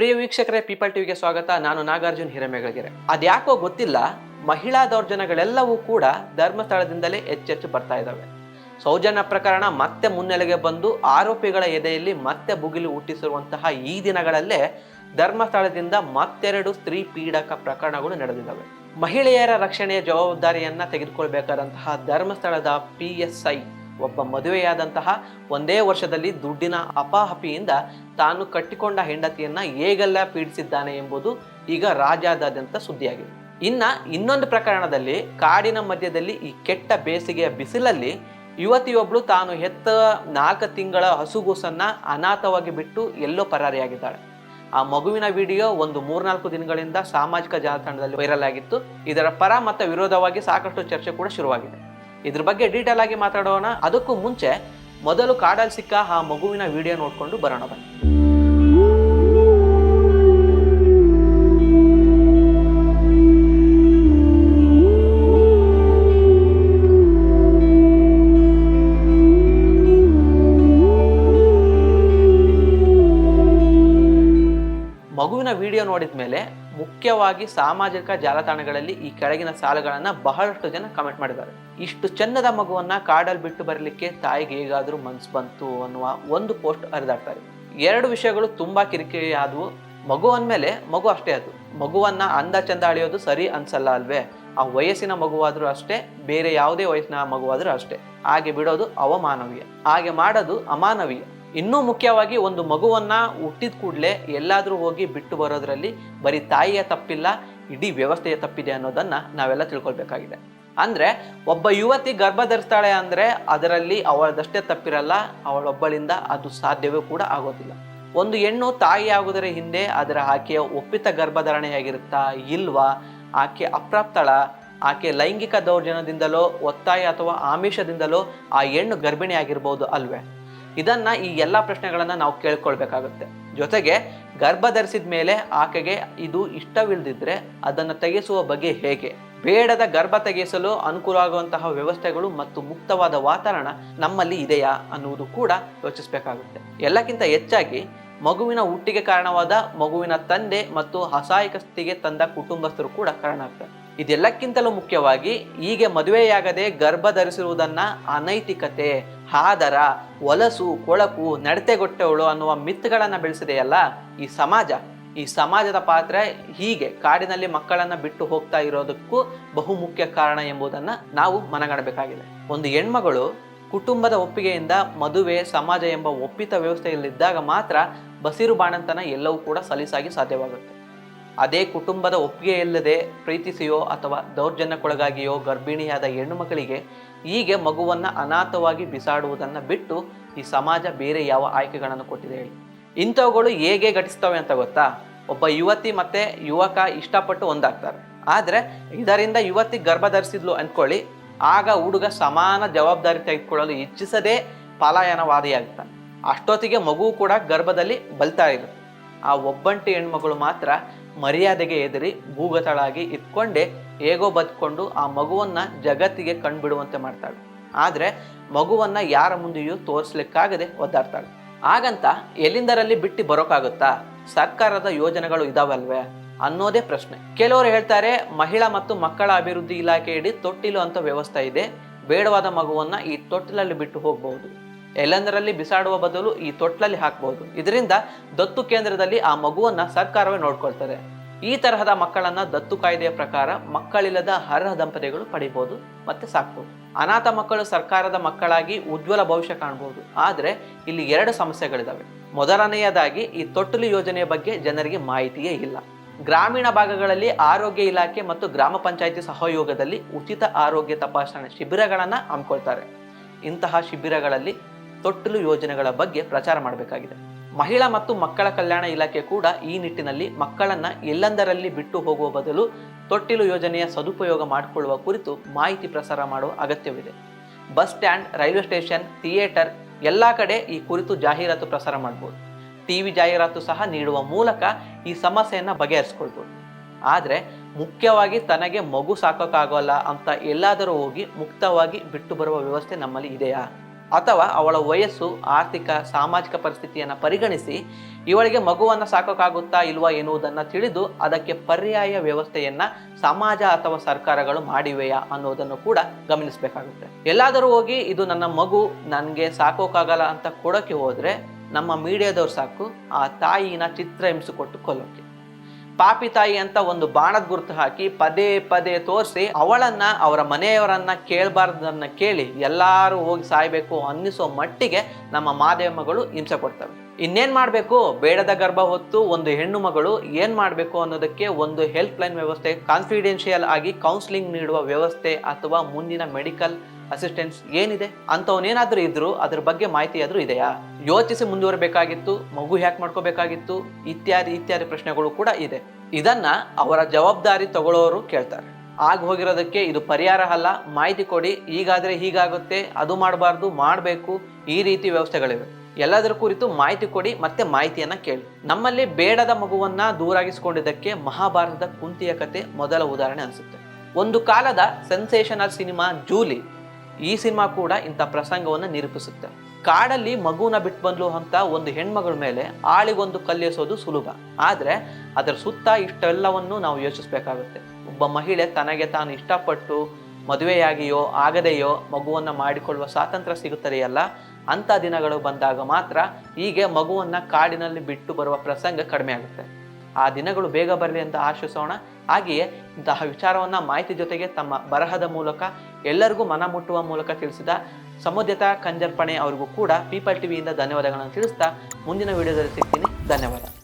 ಪ್ರಿಯ ವೀಕ್ಷಕರೇ ಪೀಪಲ್ ಟಿವಿಗೆ ಸ್ವಾಗತ. ನಾನು ನಾಗಾರ್ಜುನ್ ಹಿರೇಮೆಗಳಗೆರೆ. ಅದ್ಯಾಕೋ ಗೊತ್ತಿಲ್ಲ, ಮಹಿಳಾ ದೌರ್ಜನ್ಯಗಳೆಲ್ಲವೂ ಕೂಡ ಧರ್ಮಸ್ಥಳದಿಂದಲೇ ಹೆಚ್ಚೆಚ್ಚು ಬರ್ತಾ ಇದ್ದಾವೆ. ಸೌಜನ್ಯ ಪ್ರಕರಣ ಮತ್ತೆ ಮುನ್ನೆಲೆಗೆ ಬಂದು ಆರೋಪಿಗಳ ಎದೆಯಲ್ಲಿ ಮತ್ತೆ ಬುಗಿಲು ಹುಟ್ಟಿಸಿರುವಂತಹ ಈ ದಿನಗಳಲ್ಲೇ ಧರ್ಮಸ್ಥಳದಿಂದ ಮತ್ತೆರಡು ಸ್ತ್ರೀ ಪೀಡಕ ಪ್ರಕರಣಗಳು ನಡೆದಿದ್ದಾವೆ. ಮಹಿಳೆಯರ ರಕ್ಷಣೆಯ ಜವಾಬ್ದಾರಿಯನ್ನ ತೆಗೆದುಕೊಳ್ಬೇಕಾದಂತಹ ಧರ್ಮಸ್ಥಳದ ಪಿ ಎಸ್ ಐ ಒಬ್ಬ ಮದುವೆಯಾದಂತಹ ಒಂದೇ ವರ್ಷದಲ್ಲಿ ದುಡ್ಡಿನ ಅಪಾಹಪಿಯಿಂದ ತಾನು ಕಟ್ಟಿಕೊಂಡ ಹೆಂಡತಿಯನ್ನ ಹೇಗೆಲ್ಲ ಪೀಡಿಸಿದ್ದಾನೆ ಎಂಬುದು ಈಗ ರಾಜ್ಯಾದ್ಯಂತ ಸುದ್ದಿಯಾಗಿದೆ. ಇನ್ನ ಇನ್ನೊಂದು ಪ್ರಕರಣದಲ್ಲಿ ಕಾಡಿನ ಮಧ್ಯದಲ್ಲಿ ಈ ಕೆಟ್ಟ ಬೇಸಿಗೆಯ ಬಿಸಿಲಲ್ಲಿ ಯುವತಿಯೊಬ್ಳು ತಾನು ಹೆತ್ತ ನಾಲ್ಕು ತಿಂಗಳ ಹಸುಗೂಸನ್ನ ಅನಾಥವಾಗಿ ಬಿಟ್ಟು ಎಲ್ಲೋ ಪರಾರಿಯಾಗಿದ್ದಾಳೆ. ಆ ಮಗುವಿನ ವಿಡಿಯೋ ಒಂದು ಮೂರ್ನಾಲ್ಕು ದಿನಗಳಿಂದ ಸಾಮಾಜಿಕ ಜಾಲತಾಣದಲ್ಲಿ ವೈರಲ್ ಆಗಿತ್ತು. ಇದರ ಪರ ಮತ್ತು ವಿರೋಧವಾಗಿ ಸಾಕಷ್ಟು ಚರ್ಚೆ ಕೂಡ ಶುರುವಾಗಿದೆ. ಇದ್ರ ಬಗ್ಗೆ ಡೀಟೇಲ್ ಆಗಿ ಮಾತಾಡೋಣ. ಅದಕ್ಕೂ ಮುಂಚೆ ಮೊದಲು ಕಾಡಲ್ಲಿ ಸಿಕ್ಕ ಆ ಮಗುವಿನ ವಿಡಿಯೋ ನೋಡ್ಕೊಂಡು ಬರೋಣ ಬನ್ನಿ. ವಿಡಿಯೋ ನೋಡಿದ ಮೇಲೆ ಮುಖ್ಯವಾಗಿ ಸಾಮಾಜಿಕ ಜಾಲತಾಣಗಳಲ್ಲಿ ಈ ಕೆಳಗಿನ ಸಾಲುಗಳನ್ನ ಬಹಳಷ್ಟು ಜನ ಕಮೆಂಟ್ ಮಾಡಿದ್ದಾರೆ. ಇಷ್ಟು ಚೆನ್ನದ ಮಗುವನ್ನ ಕಾಡಲ್ಲಿ ಬಿಟ್ಟು ಬರಲಿಕ್ಕೆ ತಾಯಿಗೆ ಹೇಗಾದ್ರೂ ಮನ್ಸು ಬಂತು ಅನ್ನುವ ಒಂದು ಪೋಸ್ಟ್ ಹರಿದಾಡ್ತಾರೆ ಎರಡು ವಿಷಯಗಳು ತುಂಬಾ ಕಿರಿಕಿರಿ ಆದವು. ಮಗು ಅಂದಮೇಲೆ ಮಗು ಅಷ್ಟೇ ಅದು. ಮಗುವನ್ನ ಅಂದ ಚಂದ ಅಳಿಯೋದು ಸರಿ ಅನ್ಸಲ್ಲ ಅಲ್ವೇ? ಆ ವಯಸ್ಸಿನ ಮಗುವಾದ್ರೂ ಅಷ್ಟೇ, ಬೇರೆ ಯಾವುದೇ ವಯಸ್ಸಿನ ಮಗುವಾದ್ರೂ ಅಷ್ಟೇ. ಹಾಗೆ ಬಿಡೋದು ಅವಮಾನವೀಯ. ಹಾಗೆ ಮಾಡೋದು ಅಮಾನವೀಯ. ಇನ್ನೂ ಮುಖ್ಯವಾಗಿ ಒಂದು ಮಗುವನ್ನ ಹುಟ್ಟಿದ ಕೂಡಲೇ ಎಲ್ಲಾದರೂ ಹೋಗಿ ಬಿಟ್ಟು ಬರೋದ್ರಲ್ಲಿ ಬರೀ ತಾಯಿಯ ತಪ್ಪಿಲ್ಲ, ಇಡೀ ವ್ಯವಸ್ಥೆಯ ತಪ್ಪಿದೆ ಅನ್ನೋದನ್ನ ನಾವೆಲ್ಲ ತಿಳ್ಕೊಳ್ಬೇಕಾಗಿದೆ. ಅಂದ್ರೆ ಒಬ್ಬ ಯುವತಿ ಗರ್ಭ ಧರಿಸ್ತಾಳೆ ಅಂದ್ರೆ ಅದರಲ್ಲಿ ಅವಳದಷ್ಟೇ ತಪ್ಪಿರಲ್ಲ, ಅವಳೊಬ್ಬಳಿಂದ ಅದು ಸಾಧ್ಯವೂ ಕೂಡ ಆಗೋದಿಲ್ಲ. ಒಂದು ಹೆಣ್ಣು ತಾಯಿ ಆಗೋದರ ಹಿಂದೆ ಅದರ ಆಕೆಯ ಒಪ್ಪಿತ ಗರ್ಭಧಾರಣೆಯಾಗಿರುತ್ತಾ ಇಲ್ವಾ, ಆಕೆ ಅಪ್ರಾಪ್ತಳ, ಆಕೆ ಲೈಂಗಿಕ ದೌರ್ಜನ್ಯದಿಂದಲೋ, ಒತ್ತಾಯ ಅಥವಾ ಆಮಿಷದಿಂದಲೋ ಆ ಹೆಣ್ಣು ಗರ್ಭಿಣಿ ಆಗಿರ್ಬೋದು ಅಲ್ವೇ? ಇದನ್ನ ಈ ಎಲ್ಲ ಪ್ರಶ್ನೆಗಳನ್ನ ನಾವು ಕೇಳ್ಕೊಳ್ಬೇಕಾಗುತ್ತೆ. ಜೊತೆಗೆ ಗರ್ಭ ಧರಿಸಿದ ಮೇಲೆ ಆಕೆಗೆ ಇದು ಇಷ್ಟವಿಲ್ಲದಿದ್ರೆ ಅದನ್ನು ತೆಗೆಸುವ ಬಗ್ಗೆ ಹೇಗೆ? ಬೇಡದ ಗರ್ಭ ತೆಗೆಸಲು ಅನುಕೂಲವಾಗುವಂತಹ ವ್ಯವಸ್ಥೆಗಳು ಮತ್ತು ಮುಕ್ತವಾದ ವಾತಾವರಣ ನಮ್ಮಲ್ಲಿ ಇದೆಯಾ ಅನ್ನುವುದು ಕೂಡ ಯೋಚಿಸಬೇಕಾಗುತ್ತೆ. ಎಲ್ಲಕ್ಕಿಂತ ಹೆಚ್ಚಾಗಿ ಮಗುವಿನ ಹುಟ್ಟಿಗೆ ಕಾರಣವಾದ ಮಗುವಿನ ತಂದೆ ಮತ್ತು ಅಸಹಾಯಕ ಸ್ಥಿತಿಗೆ ತಂದ ಕುಟುಂಬಸ್ಥರು ಕೂಡ ಕಾರಣ ಆಗ್ತಾರೆ. ಇದೆಲ್ಲಕ್ಕಿಂತಲೂ ಮುಖ್ಯವಾಗಿ ಹೀಗೆ ಮದುವೆಯಾಗದೆ ಗರ್ಭ ಧರಿಸಿರುವುದನ್ನ ಅನೈತಿಕತೆ ಹಾದರ ಒಲಸು ಕೊಳಕು ನಡತೆಗೊಟ್ಟವಳು ಅನ್ನುವ ಮಿತ್ಗಳನ್ನು ಬೆಳೆಸಿದೆಯಲ್ಲ ಈ ಸಮಾಜ. ಈ ಸಮಾಜದ ಪಾತ್ರ ಹೀಗೆ ಕಾಡಿನಲ್ಲಿ ಮಕ್ಕಳನ್ನು ಬಿಟ್ಟು ಹೋಗ್ತಾ ಇರೋದಕ್ಕೂ ಬಹುಮುಖ್ಯ ಕಾರಣ ಎಂಬುದನ್ನು ನಾವು ಮನಗಾಣಬೇಕಾಗಿದೆ ಒಂದು ಹೆಣ್ಮಗಳು ಕುಟುಂಬದ ಒಪ್ಪಿಗೆಯಿಂದ ಮದುವೆ, ಸಮಾಜ ಎಂಬ ಒಪ್ಪಿತ ವ್ಯವಸ್ಥೆಯಲ್ಲಿದ್ದಾಗ ಮಾತ್ರ ಬಸಿರು ಬಾಣಂತನ ಎಲ್ಲವೂ ಕೂಡ ಸಲೀಸಾಗಿ ಸಾಧ್ಯವಾಗುತ್ತೆ. ಅದೇ ಕುಟುಂಬದ ಒಪ್ಪಿಗೆ ಇಲ್ಲದೆ ಪ್ರೀತಿಸಿಯೋ ಅಥವಾ ದೌರ್ಜನ್ಯಕ್ಕೊಳಗಾಗಿಯೋ ಗರ್ಭಿಣಿಯಾದ ಹೆಣ್ಣು ಮಕ್ಕಳಿಗೆ ಹೀಗೆ ಮಗುವನ್ನು ಅನಾಥವಾಗಿ ಬಿಸಾಡುವುದನ್ನು ಬಿಟ್ಟು ಈ ಸಮಾಜ ಬೇರೆ ಯಾವ ಆಯ್ಕೆಗಳನ್ನು ಕೊಟ್ಟಿದೆ ಹೇಳಿ. ಇಂಥವುಗಳು ಹೇಗೆ ಘಟಿಸ್ತವೆ ಅಂತ ಗೊತ್ತಾ? ಒಬ್ಬ ಯುವತಿ ಮತ್ತೆ ಯುವಕ ಇಷ್ಟಪಟ್ಟು ಒಂದಾಗ್ತಾರೆ. ಆದರೆ ಇದರಿಂದ ಯುವತಿ ಗರ್ಭ ಧರಿಸಿದ್ಲು ಅಂದ್ಕೊಳ್ಳಿ, ಆಗ ಹುಡುಗ ಸಮಾನ ಜವಾಬ್ದಾರಿ ತೆಗೆದುಕೊಳ್ಳಲು ಇಚ್ಛಿಸದೇ ಪಲಾಯನವಾದಿಯಾಗ್ತಾನೆ. ಅಷ್ಟೊತ್ತಿಗೆ ಮಗು ಕೂಡ ಗರ್ಭದಲ್ಲಿ ಬಲ್ತಾ ಇರುತ್ತೆ. ಆ ಒಬ್ಬಂಟಿ ಹೆಣ್ಮಗಳು ಮಾತ್ರ ಮರ್ಯಾದೆಗೆ ಎದುರಿ ಭೂಗತಳಾಗಿ ಇಟ್ಕೊಂಡೆ ಹೇಗೋ ಬದುಕೊಂಡು ಆ ಮಗುವನ್ನ ಜಗತ್ತಿಗೆ ಕಣ್ಬಿಡುವಂತೆ ಮಾಡ್ತಾಳೆ. ಆದರೆ ಮಗುವನ್ನ ಯಾರ ಮುಂದೆಯೂ ತೋರಿಸ್ಲಿಕ್ಕಾಗದೆ ಒದ್ದಾಡ್ತಾಳೆ. ಹಾಗಂತ ಎಲ್ಲಿಂದರಲ್ಲಿ ಬಿಟ್ಟು ಬರೋಕ್ಕಾಗುತ್ತಾ ಸರ್ಕಾರದ ಯೋಜನೆಗಳು ಇದಾವಲ್ವೇ? ಅನ್ನೋದೇ ಪ್ರಶ್ನೆ. ಕೆಲವರು ಹೇಳ್ತಾರೆ, ಮಹಿಳಾ ಮತ್ತು ಮಕ್ಕಳ ಅಭಿವೃದ್ಧಿ ಇಲಾಖೆಯಡಿ ತೊಟ್ಟಿಲು ಅಂತ ವ್ಯವಸ್ಥೆ ಇದೆ. ಬೇಡವಾದ ಮಗುವನ್ನ ಈ ತೊಟ್ಟಿಲಲ್ಲಿ ಬಿಟ್ಟು ಹೋಗಬಹುದು. ಎಲ್ಲಂದರಲ್ಲಿ ಬಿಸಾಡುವ ಬದಲು ಈ ತೊಟ್ಲಲ್ಲಿ ಹಾಕಬಹುದು ಇದರಿಂದ ದತ್ತು ಕೇಂದ್ರದಲ್ಲಿ ಆ ಮಗುವನ್ನ ಸರ್ಕಾರವೇ ನೋಡ್ಕೊಳ್ತಾರೆ. ಈ ತರಹದ ಮಕ್ಕಳನ್ನ ದತ್ತು ಕಾಯ್ದೆಯ ಪ್ರಕಾರ ಮಕ್ಕಳಿಲ್ಲದ ಅರ್ಹ ದಂಪತಿಗಳು ಪಡಿಬಹುದು ಮತ್ತೆ ಸಾಕ್ಬೋದು. ಅನಾಥ ಮಕ್ಕಳು ಸರ್ಕಾರದ ಮಕ್ಕಳಾಗಿ ಉಜ್ವಲ ಭವಿಷ್ಯ ಕಾಣಬಹುದು ಆದರೆ ಇಲ್ಲಿ ಎರಡು ಸಮಸ್ಯೆಗಳಿದಾವೆ. ಮೊದಲನೆಯದಾಗಿ ಈ ತೊಟ್ಟಲು ಯೋಜನೆಯ ಬಗ್ಗೆ ಜನರಿಗೆ ಮಾಹಿತಿಯೇ ಇಲ್ಲ. ಗ್ರಾಮೀಣ ಭಾಗಗಳಲ್ಲಿ ಆರೋಗ್ಯ ಇಲಾಖೆ ಮತ್ತು ಗ್ರಾಮ ಪಂಚಾಯಿತಿ ಸಹಯೋಗದಲ್ಲಿ ಉಚಿತ ಆರೋಗ್ಯ ತಪಾಸಣೆ ಶಿಬಿರಗಳನ್ನು ಹಮ್ಮಿಕೊಳ್ತಾರೆ. ಇಂತಹ ಶಿಬಿರಗಳಲ್ಲಿ ತೊಟ್ಟಿಲು ಯೋಜನೆಗಳ ಬಗ್ಗೆ ಪ್ರಚಾರ ಮಾಡಬೇಕಾಗಿದೆ. ಮಹಿಳಾ ಮತ್ತು ಮಕ್ಕಳ ಕಲ್ಯಾಣ ಇಲಾಖೆ ಕೂಡ ಈ ನಿಟ್ಟಿನಲ್ಲಿ ಮಕ್ಕಳನ್ನ ಎಲ್ಲೆಂದರಲ್ಲಿ ಬಿಟ್ಟು ಹೋಗುವ ಬದಲು ತೊಟ್ಟಿಲು ಯೋಜನೆಯ ಸದುಪಯೋಗ ಮಾಡಿಕೊಳ್ಳುವ ಕುರಿತು ಮಾಹಿತಿ ಪ್ರಸಾರ ಮಾಡುವ ಅಗತ್ಯವಿದೆ. Bus stand, railway station, theatre ಎಲ್ಲ ಕಡೆ ಈ ಕುರಿತು ಜಾಹೀರಾತು ಪ್ರಸಾರ ಮಾಡ್ಬೋದು. ಟಿವಿ ಜಾಹೀರಾತು ಸಹ ನೀಡುವ ಮೂಲಕ ಈ ಸಮಸ್ಯೆಯನ್ನು ಬಗೆಹರಿಸ್ಕೊಳ್ಬೋದು. ಆದರೆ ಮುಖ್ಯವಾಗಿ ತನಗೆ ಮಗು ಸಾಕೋಕ್ಕಾಗೋಲ್ಲ ಅಂತ ಎಲ್ಲಾದರೂ ಹೋಗಿ ಮುಕ್ತವಾಗಿ ಬಿಟ್ಟು ಬರುವ ವ್ಯವಸ್ಥೆ ನಮ್ಮಲ್ಲಿ ಇದೆಯಾ? ಅಥವಾ ಅವಳ ವಯಸ್ಸು, ಆರ್ಥಿಕ, ಸಾಮಾಜಿಕ ಪರಿಸ್ಥಿತಿಯನ್ನು ಪರಿಗಣಿಸಿ ಇವಳಿಗೆ ಮಗುವನ್ನು ಸಾಕೋಕ್ಕಾಗುತ್ತಾ ಇಲ್ವಾ ಎನ್ನುವುದನ್ನು ತಿಳಿದು ಅದಕ್ಕೆ ಪರ್ಯಾಯ ವ್ಯವಸ್ಥೆಯನ್ನು ಸಮಾಜ ಅಥವಾ ಸರ್ಕಾರಗಳು ಮಾಡಿವೆಯಾ ಅನ್ನೋದನ್ನು ಕೂಡ ಗಮನಿಸಬೇಕಾಗುತ್ತೆ. ಎಲ್ಲಾದರೂ ಹೋಗಿ ಇದು ನನ್ನ ಮಗು, ನನಗೆ ಸಾಕೋಕ್ಕಾಗಲ್ಲ ಅಂತ ಕೊಡೋಕ್ಕೆ ಹೋದರೆ ನಮ್ಮ ಮೀಡಿಯಾದವ್ರು ಸಾಕು, ಆ ತಾಯಿನ ಚಿತ್ರ ಹಿಂಸಿಕೊಟ್ಟು ಕೊಲ್ಲೋಕೆ. ಪಾಪಿ ತಾಯಿ ಅಂತ ಒಂದು ಬಾಣದ ಗುರುತು ಹಾಕಿ ಪದೇ ಪದೇ ತೋರಿಸಿ ಅವಳನ್ನ, ಅವರ ಮನೆಯವರನ್ನ ಕೇಳಬಾರ್ದನ್ನ ಕೇಳಿ ಎಲ್ಲರೂ ಹೋಗಿ ಸಾಯ್ಬೇಕು ಅನ್ನಿಸೋ ಮಟ್ಟಿಗೆ ನಮ್ಮ ಮಾದೇವಮ್ಮಗಳು ಮಗಳು ಹಿಂಸೆ ಕೊಡ್ತವೆ. ಇನ್ನೇನ್ ಮಾಡಬೇಕು? ಬೇಡದ ಗರ್ಭ ಹೊತ್ತು ಒಂದು ಹೆಣ್ಣು ಮಗಳು ಏನ್ ಮಾಡಬೇಕು ಅನ್ನೋದಕ್ಕೆ ಒಂದು ಹೆಲ್ಪ್ ಲೈನ್ ವ್ಯವಸ್ಥೆ ಕಾನ್ಫಿಡೆನ್ಷಿಯಲ್ ಆಗಿ ಕೌನ್ಸಿಲಿಂಗ್ ನೀಡುವ ವ್ಯವಸ್ಥೆ ಅಥವಾ ಮುಂದಿನ ಮೆಡಿಕಲ್ ಅಸಿಸ್ಟೆನ್ಸ್ ಏನಿದೆ? ಅಂಥವನೇನಾದರೂ ಇದ್ರು ಅದ್ರ ಬಗ್ಗೆ ಮಾಹಿತಿ ಆದರೂ ಇದೆಯಾ? ಯೋಚಿಸಿ ಮುಂದುವರಬೇಕಾಗಿತ್ತು, ಮಗು ಹ್ಯಾಕ್ ಮಾಡ್ಕೋಬೇಕಾಗಿತ್ತು, ಇತ್ಯಾದಿ ಇತ್ಯಾದಿ ಪ್ರಶ್ನೆಗಳು ಕೂಡ ಇದೆ. ಇದನ್ನ ಅವರ ಜವಾಬ್ದಾರಿ ತಗೊಳ್ಳೋರು ಕೇಳ್ತಾರೆ. ಆಗ ಹೋಗಿರೋದಕ್ಕೆ ಇದು ಪರಿಹಾರ ಅಲ್ಲ, ಮಾಹಿತಿ ಕೊಡಿ ಹೀಗಾದ್ರೆ ಹೀಗಾಗುತ್ತೆ, ಅದು ಮಾಡಬಾರ್ದು, ಮಾಡಬೇಕು, ಈ ರೀತಿ ವ್ಯವಸ್ಥೆಗಳಿವೆ. ಎಲ್ಲದರ ಕುರಿತು ಮಾಹಿತಿ ಕೊಡಿ, ಮತ್ತೆ ಮಾಹಿತಿಯನ್ನ ಕೇಳಿ. ನಮ್ಮಲ್ಲಿ ಬೇಡದ ಮಗುವನ್ನ ದೂರಾಗಿಸಿಕೊಂಡಿದ್ದಕ್ಕೆ ಮಹಾಭಾರತದ ಕುಂತಿಯ ಕತೆ ಮೊದಲ ಉದಾಹರಣೆ ಅನಿಸುತ್ತೆ. ಒಂದು ಕಾಲದ ಸೆನ್ಸೇಷನಲ್ ಸಿನಿಮಾ ಜೂಲಿ ಈ ಸಿನಿಮಾ ಕೂಡ ಇಂಥ ಪ್ರಸಂಗವನ್ನು ನಿರೂಪಿಸುತ್ತೆ. ಕಾಡಲ್ಲಿ ಮಗುವನ್ನ ಬಿಟ್ಟು ಬಂದ್ಲು ಅಂತ ಒಂದು ಹೆಣ್ಮಗಳ ಮೇಲೆ ಆಳಿಗೊಂದು ಕಲ್ಲೆಸೋದು ಸುಲಭ. ಆದ್ರೆ ಅದರ ಸುತ್ತ ಇಷ್ಟೆಲ್ಲವನ್ನು ನಾವು ಯೋಚಿಸಬೇಕಾಗುತ್ತೆ. ಒಬ್ಬ ಮಹಿಳೆ ತನಗೆ ತಾನು ಇಷ್ಟಪಟ್ಟು ಮದುವೆಯಾಗಿಯೋ ಆಗದೆಯೋ ಮಗುವನ್ನ ಮಾಡಿಕೊಳ್ಳುವ ಸ್ವಾತಂತ್ರ್ಯ ಸಿಗುತ್ತದೆಯಲ್ಲ ಅಂಥ ದಿನಗಳು ಬಂದಾಗ ಮಾತ್ರ ಹೀಗೆ ಮಗುವನ್ನ ಕಾಡಿನಲ್ಲಿ ಬಿಟ್ಟು ಬರುವ ಪ್ರಸಂಗ ಕಡಿಮೆ ಆಗುತ್ತೆ. ಆ ದಿನಗಳು ಬೇಗ ಬರಲಿ ಅಂತ ಆಶಿಸೋಣ. ಹಾಗೆಯೇ ಇಂತಹ ವಿಚಾರವನ್ನು ಮಾಹಿತಿ ಜೊತೆಗೆ ತಮ್ಮ ಬರಹದ ಮೂಲಕ ಎಲ್ಲರಿಗೂ ಮನ ಮುಟ್ಟುವ ಮೂಲಕ ತಿಳಿಸಿದ ಸಮುದ್ಯತಾ ಕಂಜರ್ಪಣೆ ಅವರಿಗೂ ಕೂಡ ಪೀಪಲ್ ಟಿವಿಯಿಂದ ಧನ್ಯವಾದಗಳನ್ನು ತಿಳಿಸ್ತಾ ಮುಂದಿನ ವಿಡಿಯೋದಲ್ಲಿ ಸಿಗ್ತೀನಿ. ಧನ್ಯವಾದ.